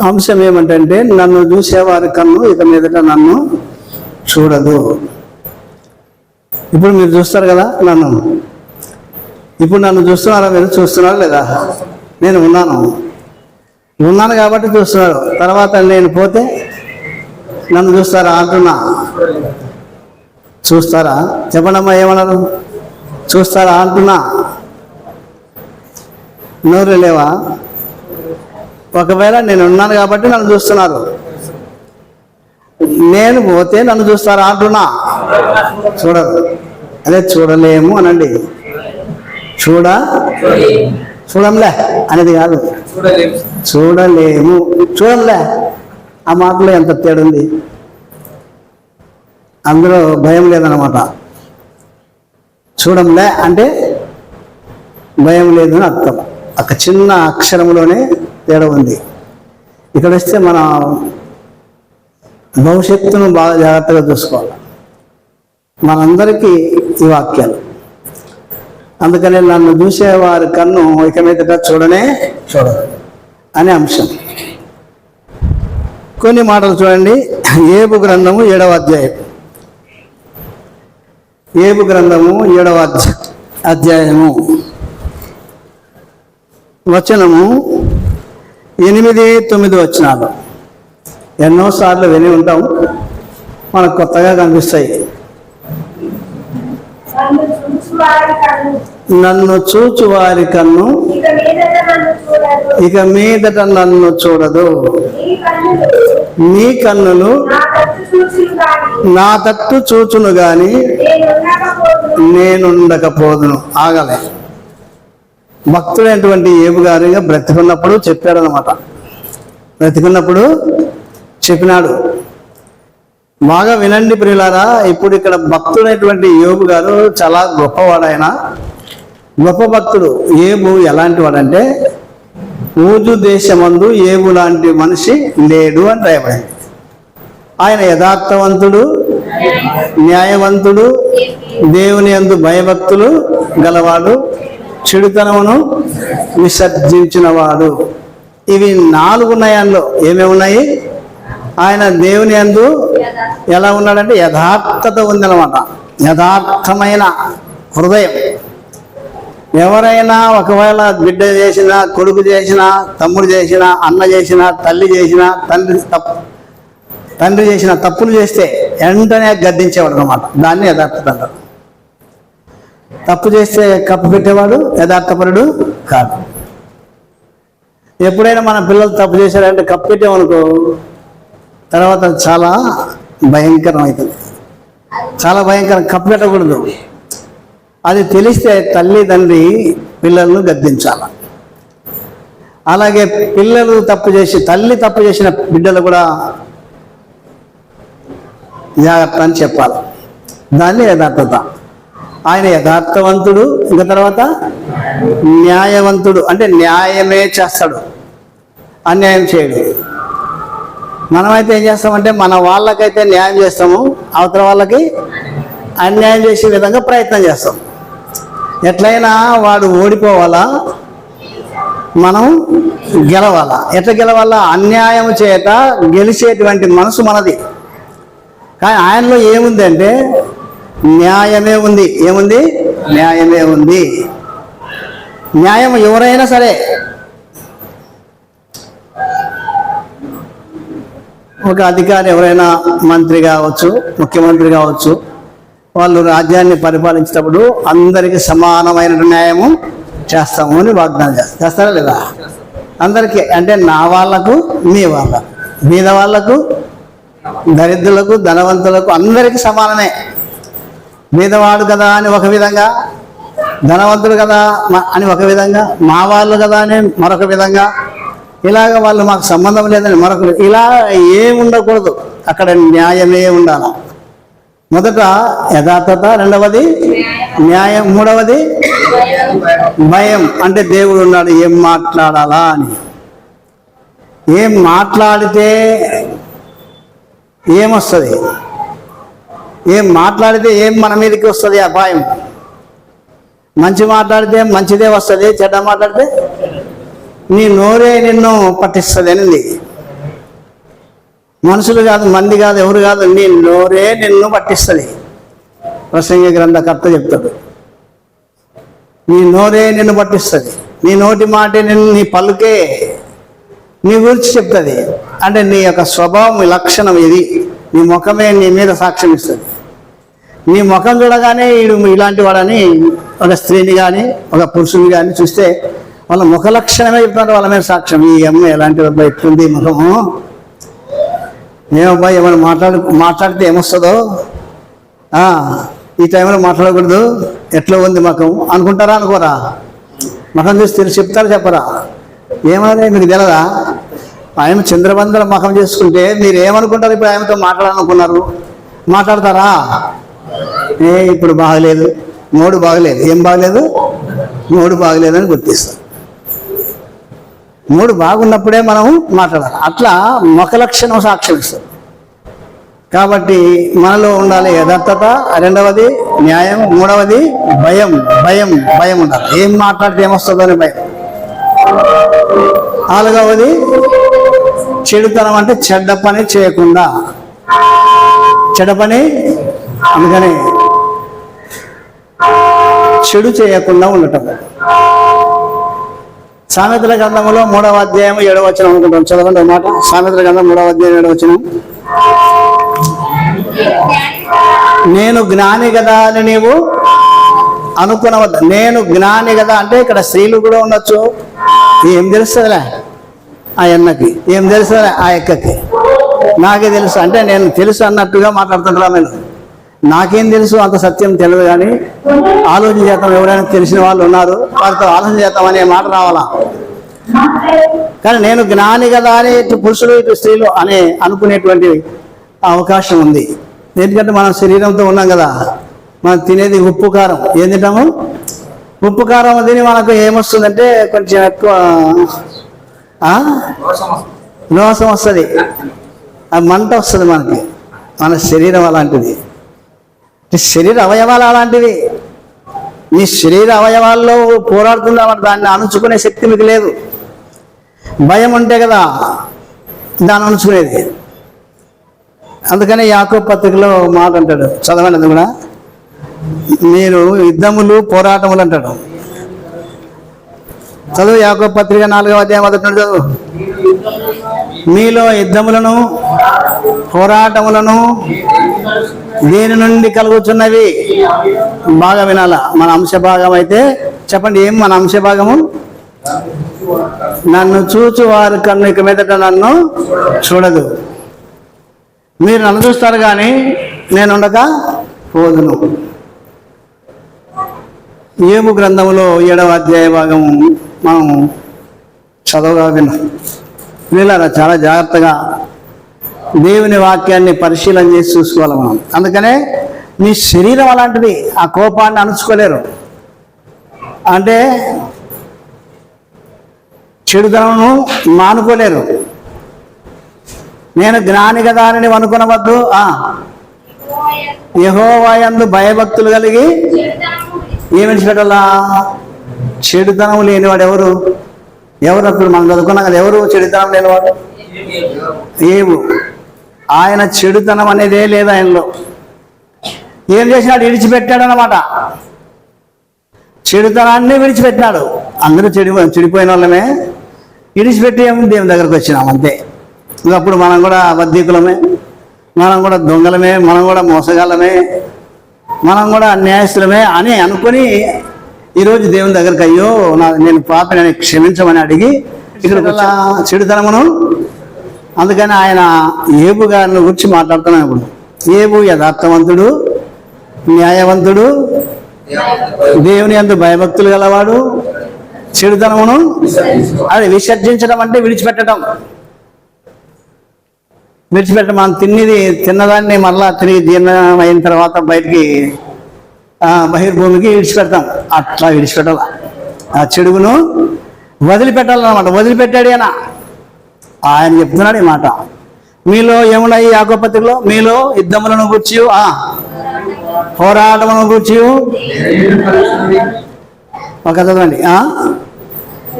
అంశం ఏమిటంటే నన్ను చూసేవారి కన్ను ఇక మీదట నన్ను చూడదు. ఇప్పుడు మీరు చూస్తారు కదా నన్ను. ఇప్పుడు నన్ను చూస్తున్నారా మీరు? చూస్తున్నారా లేదా? నేను ఉన్నాను. ఉన్నాను కాబట్టి చూస్తున్నారు. తర్వాత నేను పోతే నన్ను చూస్తారా అంటున్నా. చూస్తారా? చెప్పండమ్మా ఏమన్నారు? చూస్తారా అంటున్నా. నోరు లేవా? ఒకవేళ నేను ఉన్నాను కాబట్టి నన్ను చూస్తున్నారు. నేను పోతే నన్ను చూస్తారా అంటున్నా. చూడరు అదే చూడలేము అనండి. చూడ? చూడంలే అనేది కాదు. చూడలేము. చూడంలే. ఆ మాటలో ఎంత తేడా ఉంది? అందులో భయం లేదనమాట చూడంలే అంటే భయం లేదు అని అర్థం. ఒక చిన్న అక్షరంలోనే తేడా ఉంది. ఇక్కడ వస్తే మన భవిష్యత్తును బాగా జాగ్రత్తగా చూసుకోవాలి. మనందరికీ ఈ వాక్యాలు. అందుకని నన్ను చూసేవారి కన్ను ఇక మీదట చూడనే చూడదు అనే అంశం. కొన్ని మాటలు చూడండి. ఏబు గ్రంథము ఏడవ అధ్యాయం. ఏబు గ్రంథము ఏడవ అధ్యాయము. వచనము ఎనిమిది తొమ్మిది వచనాలు. ఎన్నోసార్లు విని ఉంటాం. మనకు కొత్తగా కనిపిస్తాయి. నన్ను చూచువారి కన్ను నన్ను చూచు వారి కన్ను ఇక మీదట నన్ను చూడదు. నీ కన్నులు నీ తట్టు చూచును గాని నేనుండకపోదును ఆగలే. భక్తుడైనటువంటి ఏబు గారిగా బ్రతికున్నప్పుడు చెప్పాడనమాట బ్రతికున్నప్పుడు చెప్పినాడు. బాగా వినండి ప్రియులారా ఇప్పుడు ఇక్కడ భక్తుడైనటువంటి యోబు గారు చాలా గొప్పవాడాయన గొప్ప భక్తుడు ఏబు ఎలాంటి వాడంటే ఊజు దేశమందు ఏబు లాంటి మనిషి లేడు అని రాయబడింది. ఆయన యథార్థవంతుడు న్యాయవంతుడు దేవుని యందు భయభక్తులు గలవాడు చెడుతనమును విసర్జించినవాడు ఇవి నాలుగు ఉన్నాయి అందులో ఏమేమి ఉన్నాయి? ఆయన దేవుని అందు ఎలా ఉన్నాడంటే యథార్థత ఉందన్నమాట. యథార్థమైన హృదయం. ఎవరైనా ఒకవేళ బిడ్డ చేసినా కొడుకు చేసినా తమ్ముడు చేసినా అన్న చేసినా తల్లి చేసినా తండ్రి తప్పు తండ్రి చేసిన తప్పులు చేస్తే వెంటనే గద్దించేవాడు అనమాట దాన్ని యథార్థత అంటారు. తప్పు చేస్తే కప్పు పెట్టేవాడు యథార్థపరుడు కాదు. ఎప్పుడైనా మన పిల్లలు తప్పు చేశారంటే కప్పు పెట్టామనుకో తర్వాత చాలా భయంకరం అవుతుంది చాలా భయంకరం కప్పు పెట్టకూడదు. అది తెలిస్తే తల్లిదండ్రి పిల్లలను గద్దించాలి. అలాగే పిల్లలు తప్పు చేసి తల్లి తప్పు చేసిన బిడ్డలు కూడా జాగ్రత్త అని చెప్పాలి. దాన్ని యథార్థత. ఆయన యథార్థవంతుడు ఇంకా తర్వాత న్యాయవంతుడు అంటే న్యాయమే చేస్తాడు. అన్యాయం చేయడు. మనమైతే ఏం చేస్తామంటే మన వాళ్ళకైతే న్యాయం చేస్తాము అవతల వాళ్ళకి అన్యాయం చేసే విధంగా ప్రయత్నం చేస్తాం. ఎట్లయినా వాడు ఓడిపోవాలా? మనం గెలవాలా? ఎట్లా గెలవాలా? అన్యాయం చేత గెలిచేటువంటి మనసు మనది. కానీ ఆయనలో ఏముందంటే న్యాయమే ఉంది. ఏముంది? న్యాయమే ఉంది. న్యాయం ఎవరైనా సరే. ఒక అధికారి ఎవరైనా మంత్రి కావచ్చు ముఖ్యమంత్రి కావచ్చు వాళ్ళు రాజ్యాన్ని పరిపాలించేటప్పుడు అందరికీ సమానమైన న్యాయము చేస్తాము అని వాగ్దానం చేస్తారు. చేస్తారా లేదా? అందరికీ అంటే నా వాళ్ళకు మీ వాళ్ళకు మీద వాళ్ళకు దరిద్రులకు ధనవంతులకు అందరికీ సమానమే. మీదవాడు కదా అని ఒక విధంగా ధనవంతుడు కదా అని ఒక విధంగా మా వాళ్ళు కదా అని మరొక విధంగా ఇలాగ వాళ్ళు మాకు సంబంధం లేదని మరొక ఇలా ఏమి ఉండకూడదు. అక్కడ న్యాయమే ఉండాలి. మొదట యథార్థత రెండవది న్యాయం మూడవది భయం. అంటే దేవుడు ఉన్నాడు ఏం మాట్లాడాలా అని. ఏం మాట్లాడితే ఏమొస్తుంది? ఏం మాట్లాడితే ఏం మన మీదకి వస్తుంది అపాయం మంచి మాట్లాడితే మంచిదే వస్తుంది చెడ్డ మాట్లాడితే నీ నోరే నిన్ను పట్టిస్తుంది అనింది. మనుషులు కాదు మంది కాదు ఎవరు కాదు నీ నోరే నిన్ను పట్టిస్తుంది. ప్రసంగ గ్రంథకర్త చెప్తాడు. నీ నోరే నిన్ను పట్టిస్తుంది. నీ నోటి మాటే నిన్ను నీ పలుకే నీ గురించి చెప్తుంది. అంటే నీ యొక్క స్వభావం లక్షణం ఇది నీ ముఖమే నీ మీద సాక్ష్యం ఇస్తుంది. నీ ముఖం చూడగానే వీడు ఇలాంటి వాడని ఒక స్త్రీని కానీ ఒక పురుషుని కానీ చూస్తే వాళ్ళ ముఖ లక్షణమే చెప్తారు వాళ్ళ మీద సాక్ష్యం. ఈ అమ్మాయి ఎలాంటి అబ్బాయి ఎట్లుంది ముఖము ఏమబ్బాయి ఏమైనా మాట్లాడు మాట్లాడితే ఏమొస్తుందో? ఈ టైంలో మాట్లాడకూడదు. ఎట్లా ఉంది ముఖం? అనుకుంటారా అనుకోరా? ముఖం చూసి తెలిసి చెప్తారా చెప్పరా? ఏమది? మీకు తెలదా? ఆయన చంద్రబంధన ముఖం చేసుకుంటే మీరు ఏమనుకుంటారు? ఇప్పుడు ఆయనతో మాట్లాడాలనుకున్నారు. మాట్లాడతారా? ఏ ఇప్పుడు బాగలేదు? మూడు బాగలేదు. ఏం బాగలేదు? మూడు బాగలేదని గుర్తిస్తాం మూడు బాగున్నప్పుడే మనం మాట్లాడాలి. అట్లా ముఖ లక్షణం సాక్ష్యం కాబట్టి మనలో ఉండాలి యథార్థత రెండవది న్యాయం మూడవది భయం భయం భయం ఉండాలి. ఏం మాట్లాడితే ఏమొస్తుందో అని భయం. నాలుగవది చెడుతనం అంటే చెడ్డ పని చేయకుండా. చెడ్డ పని అందుకని చెడు చేయకుండా ఉండటం. సామెతల గ్రంథంలో మూడవ అధ్యాయం ఏడవ అనుకుంటాం. చదవండి మాట. సామెతల గ్రంథం మూడవ అధ్యాయం ఏడవ నేను జ్ఞాని కదా అని నీవు అనుకునవద్దు. నేను జ్ఞాని కదా అంటే ఇక్కడ స్త్రీలు కూడా ఉండొచ్చు. ఏం తెలుస్తుందిలే? ఆ అన్నకి ఏం తెలుస్తుందిలే? ఆ ఎక్కకి. నాకే తెలుసు. అంటే నేను తెలుసు అన్నట్టుగా మాట్లాడుతుంటారా నేను నాకేం తెలుసు అంత సత్యం తెలియదు కానీ ఆలోచన చేద్దాం ఎవరైనా తెలిసిన వాళ్ళు ఉన్నారు వారితో ఆలోచన చేద్దాం అనే మాట రావాలా? కానీ నేను జ్ఞాని కదా అని ఇటు పురుషులు ఇటు స్త్రీలు అనే అనుకునేటువంటి అవకాశం ఉంది. ఎందుకంటే మనం శరీరంతో ఉన్నాం కదా మనం తినేది ఉప్పు కారం. ఏం తింటాము? ఉప్పు కారం తిని మనకు ఏమొస్తుందంటే కొంచెం ఎక్కువ? రోసం వస్తుంది. మంట వస్తుంది మనకి మన శరీరం అలాంటిది. శరీర అవయవాలు అలాంటివి. ఈ శరీర అవయవాల్లో పోరాడుతుందా దాన్ని అణుచుకునే శక్తి మీకు లేదు. భయం ఉంటే కదా దాన్ని అణుచుకునేది. అందుకనే యాకో పత్రికలో మాట అంటాడు. చదవండి అది కూడా. మీరు యుద్ధములు పోరాటములు అంటాడు. చదువు యాకో పత్రిక నాలుగవ అధ్యాయం మొదటి చదువు. మీలో యుద్ధములను పోరాటములను దేని నుండి కలుగుతున్నవి బాగా వినాల. మన అంశ భాగం అయితే చెప్పండి ఏం మన అంశ భాగము? నన్ను చూచు వారి కన్ను ఇక మీదట నన్ను చూడదు. మీరు నన్ను చూస్తారు కానీ నేను ఉండక పోదును. ఏము గ్రంథంలో ఏడవ అధ్యాయ భాగం మనం చదవగా విన్నాం వీళ్ళారా చాలా జాగ్రత్తగా దేవుని వాక్యాన్ని పరిశీలన చేసి చూసుకోవాలి మనం. అందుకనే మీ శరీరం అలాంటిది ఆ కోపాన్ని అణుచుకోలేరు. అంటే చెడుదనను మానుకోలేరు. నేను జ్ఞాని కదా అని అనుకునవద్దు. ఆ. యహోవాయందు భయభక్తులు కలిగి ఏమి విడిచిపెట్టాలా చెడుతనం లేనివాడు ఎవరు? ఎవరు అప్పుడు మనం చదువుకున్నాం కదా ఎవరు చెడుతనం లేనివాడు? ఏవు ఆయన చెడుతనం అనేదే లేదు ఆయనలో. ఏం చేసినాడు? విడిచిపెట్టాడు అనమాట చెడుతనాన్ని విడిచిపెట్టినాడు. అందరూ చెడి చెడిపోయిన వాళ్ళమే. విడిచిపెట్టి దేవుని దగ్గరకు వచ్చినాం అంతే. అప్పుడు మనం కూడా అబద్ధికులమే. మనం కూడా దొంగలమే. మనం కూడా మోసగాళ్ళమే. మనం కూడా అన్యాయస్తులమే అని అనుకొని ఈరోజు దేవుని దగ్గరికి అయ్యో నా నేను పాప నేను క్షమించమని అడిగి ఇక్కడ చెడుతనమును అందుకని ఆయన ఏబు గారిని గురించి మాట్లాడుతున్నాం ఇప్పుడు. ఏబు యథార్థవంతుడు న్యాయవంతుడు దేవుని అందు భయభక్తులు గలవాడు చెడుతనమును అది విసర్జించడం అంటే విడిచిపెట్టడం. విడిచిపెట్టడం మనం తిన్నది తిన్నదాన్ని మళ్ళా తిరిగి జీర్ణం అయిన తర్వాత బయటికి ఆ, బహిర్భూమికి విడిచిపెడతాం. అట్లా విడిచిపెట్టాల ఆ చెడుగును వదిలిపెట్టాలన్నమాట. వదిలిపెట్టాడు అయినా ఆయన చెప్తున్నాడు ఈ మాట. మీలో ఏమున్నాయి యాగోపత్రికలో మీలో యుద్ధములను గుర్చి ఆ పోరాటములను గుర్చి ఒక చదవండి ఆ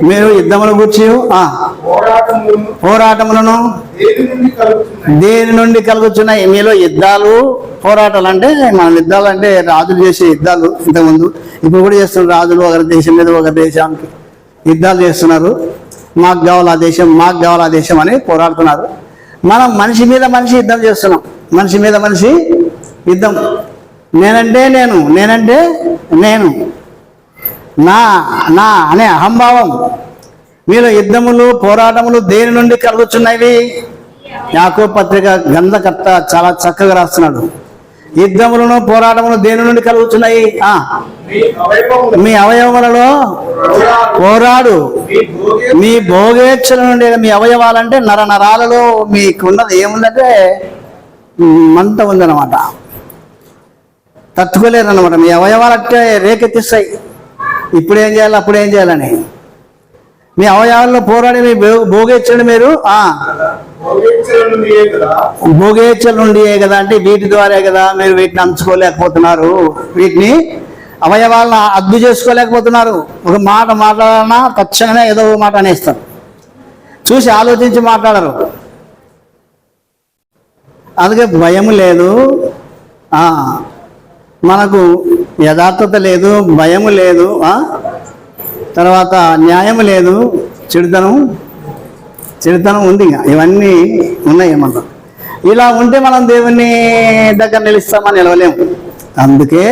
మీరు యుద్ధమును గుర్చి ఆ పోరాటములను దేని నుండి కలుగుతున్నాయి దేని నుండి కలుగుతున్నాయి మీలో యుద్ధాలు పోరాటాలు అంటే మన యుద్ధాలు అంటే రాజులు చేసే యుద్ధాలు ఇంతకుముందు. ఇప్పుడు కూడా చేస్తున్నారు రాజులు ఒకరి దేశం మీద ఒకరి దేశానికి యుద్ధాలు చేస్తున్నారు. మాకు కావాలి ఆ దేశం మాకు కావాలి ఆ దేశం అని పోరాడుతున్నారు. మనం మనిషి మీద మనిషి యుద్ధం చేస్తున్నాం. మనిషి మీద మనిషి యుద్ధం. నేనంటే నేను నేనంటే నేను. నా నా అనే అహంభావం. మీలో యుద్ధములు పోరాటములు దేని నుండి కలుగుచున్నవి? యాకో పత్రిక గంధకర్త చాలా చక్కగా రాస్తున్నాడు. యుద్ధములను పోరాటములు దేని నుండి కలుగుతున్నాయి మీ అవయవములలో పోరాడు. మీ భోగేచ్చలు భోగేచ్ఛల నుండి మీ అవయవాలంటే నర నరాలలో మీకున్నది ఏముందంటే మంట ఉందన్నమాట. తట్టుకోలేరు అనమాట మీ అవయవాలంటే రేకెత్తిస్తాయి. ఇప్పుడు ఏం చేయాలి అప్పుడు ఏం చేయాలని. మీ అవయవాల్లో పోరాడి మీ భోగేచ్చండి మీరు? ఆ. కదా నుండి కదా అంటే వీటి ద్వారా కదా మీరు వీటిని అంచుకోలేకపోతున్నారు. వీటిని అవయవాలను అద్దు చేసుకోలేకపోతున్నారు. ఒక మాట మాట్లాడాలన్నా తక్షణమే ఏదో ఒక మాట అనేస్తారు. చూసి ఆలోచించి మాట్లాడరు. అందుకే భయం లేదు. మనకు యథార్థత లేదు భయం లేదు తర్వాత న్యాయం లేదు చెడుతనం చెడుతనం ఉంది ఇక. ఇవన్నీ ఉన్నాయి మనం ఇలా ఉంటే మనం దేవుని దగ్గర నిలుస్తామని నిలవలేము. అందుకే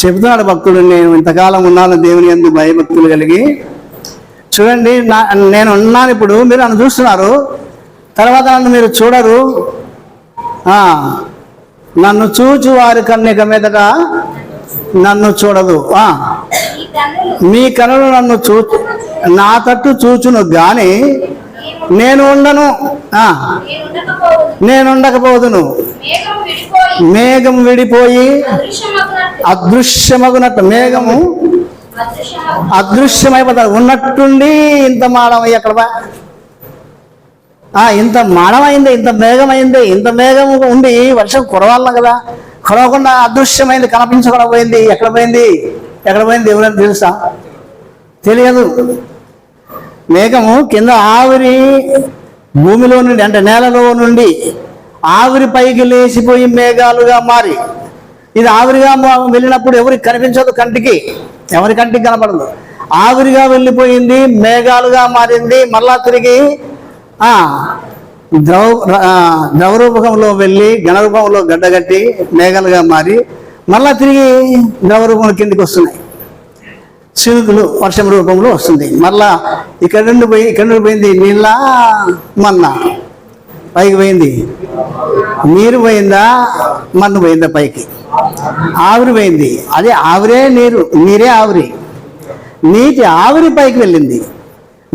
చెబుతున్నాడు భక్తుడు నేను ఇంతకాలం ఉన్నాను దేవుని ఎందు భయభక్తులు కలిగి. చూడండి నా నేను ఉన్నాను ఇప్పుడు మీరు నన్ను చూస్తున్నారు. తర్వాత నన్ను మీరు చూడరు. నన్ను చూచు వారి కన్యక మీదట నన్ను చూడదు. మీ కనులు నన్ను చూ నా తట్టు చూచును కానీ నేను ఉండను. ఆ, నేను ఉండకపోదును. మేఘం విడిపోయి అదృశ్యమగునట్టు. మేఘము అదృశ్యమైపోతారు ఉన్నట్టుండి ఇంత మాడమయ్యి అక్కడ బా. ఆ ఇంత మాడమైంది ఇంత మేఘమైంది ఇంత మేఘం ఉండి వర్షం కురవాలన కదా కురవకుండా అదృశ్యమైంది కనిపించకుండా పోయింది. ఎక్కడ పోయింది? ఎక్కడ పోయింది ఎవరైనా తెలుసా? తెలియదు. మేఘము కింద ఆవిరి భూమిలో నుండి అంటే నేలలో నుండి ఆవిరి పైకి లేచిపోయి మేఘాలుగా మారి. ఇది ఆవిరిగా వెళ్ళినప్పుడు ఎవరికి కనిపించదు కంటికి? ఎవరి కంటికి కనపడదు. ఆవిరిగా వెళ్ళిపోయింది మేఘాలుగా మారింది మళ్ళా తిరిగి ద్రవ ద్రవరూపకంలో వెళ్ళి ఘనరూపంలో గడ్డగట్టి మేఘాలుగా మారి మళ్ళా తిరిగి ద్రవరూపం కిందికి వస్తున్నాయి. చిరుకులు వర్షం రూపంలో వస్తుంది. మళ్ళా ఇక్కడ నుండి పోయి ఇక్కడ నుండి పోయింది నీళ్ళ మన్న. పైకి పోయింది. నీరు పోయిందా? మన్ను పోయిందా పైకి? ఆవిరి పోయింది. అదే ఆవిరే నీరు నీరే ఆవిరి. నీటి ఆవిరి పైకి వెళ్ళింది.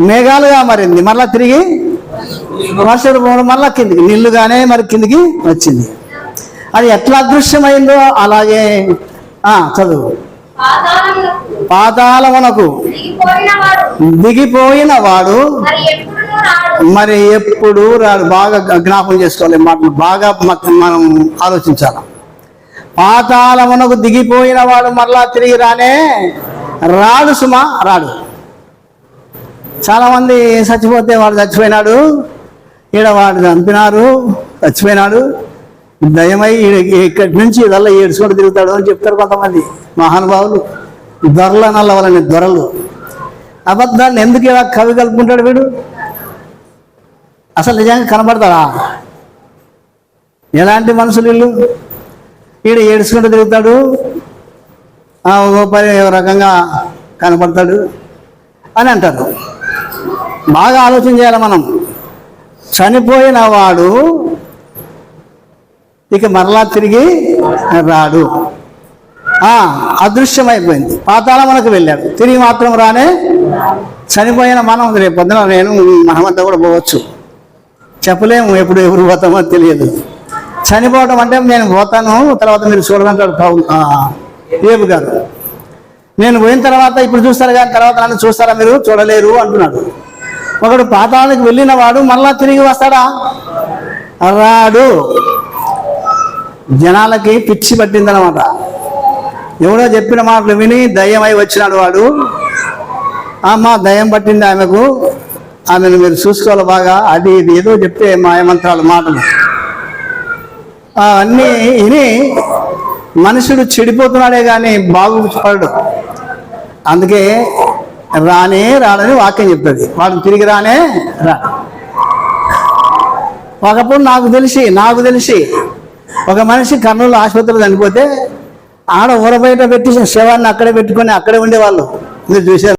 మేఘాలుగా మారింది. మళ్ళా తిరిగి వర్ష రూపంలో మళ్ళా కిందికి నీళ్ళుగానే మరి కిందికి వచ్చింది. అది ఎట్లా అదృశ్యమైందో అలాగే చదువు. పాతాళమునకు దిగిపోయిన వాడు మరి ఎప్పుడు రాడు. బాగా జ్ఞాపకం చేసుకోవాలి. మాటలు బాగా మనం ఆలోచించాలి. పాతాళమునకు దిగిపోయిన వాడు మరలా తిరిగి రానే రాడు సుమా రాడు. చాలా మంది చచ్చిపోతే వాడు చచ్చిపోయినాడు. ఈడ వాడు చంపినారు చచ్చిపోయినాడు. దయమై ఇక్కడి నుంచి ఇదల్లా ఏడ్చుకుంటూ తిరుగుతాడు అని చెప్తారు కొంతమంది. మహానుభావులు దొరల నల్లవలని దొరలు. అబద్ధాన్ని ఎందుకు ఇలా కవి కలుపుకుంటాడు వీడు? అసలు నిజంగా కనబడతాడా? ఎలాంటి మనుషులు వీళ్ళు? వీడు ఏడుచుకుంటూ తిరుగుతాడు. ఆ, ఓ పని రకంగా కనపడతాడు అని అంటారు. బాగా ఆలోచన చేయాలి మనం. చనిపోయిన వాడు ఇక మరలా తిరిగి రాడు. అదృశ్యమైపోయింది. పాతాళమునకు వెళ్ళాడు. తిరిగి మాత్రం రానే చనిపోయిన మనం రేపు పొద్దున నేను మనమంతా కూడా పోవచ్చు. చెప్పలేము ఎప్పుడు ఎవరు పోతామో తెలియదు. చనిపోవడం అంటే నేను పోతాను తర్వాత మీరు చూడమంటాడు కౌలు ఏబు గారు. నేను పోయిన తర్వాత ఇప్పుడు చూస్తారు కానీ తర్వాత నన్ను చూస్తారా మీరు? చూడలేరు అంటున్నాడు. ఒకడు పాతాళానికి వెళ్ళిన వాడు మళ్ళా తిరిగి వస్తాడా? రాడు. జనాలకి పిచ్చి పట్టిందనమాట ఎవడో చెప్పిన మాటలు విని దయ్యమై వచ్చినాడు వాడు. అమ్మ దయ్యం పట్టింది ఆమెకు. ఆమెను మీరు చూసుకోవాలి బాగా. అది ఇది ఏదో చెప్తే మాయమంత్రాలు మాటలు. అవన్నీ విని మనుషుడు చెడిపోతున్నాడే కానీ బాగుపడడు అందుకే రానే రాడని వాక్యం చెప్తుంది. వాడు తిరిగి రానే రా. ఒకప్పుడు నాకు తెలిసి నాకు తెలిసి ఒక మనిషి కర్నూలు ఆసుపత్రిలో చనిపోతే ఆడ ఊర బయట పెట్టి శవాన్ని అక్కడే పెట్టుకొని అక్కడే ఉండేవాళ్ళు. మీరు చూశారు.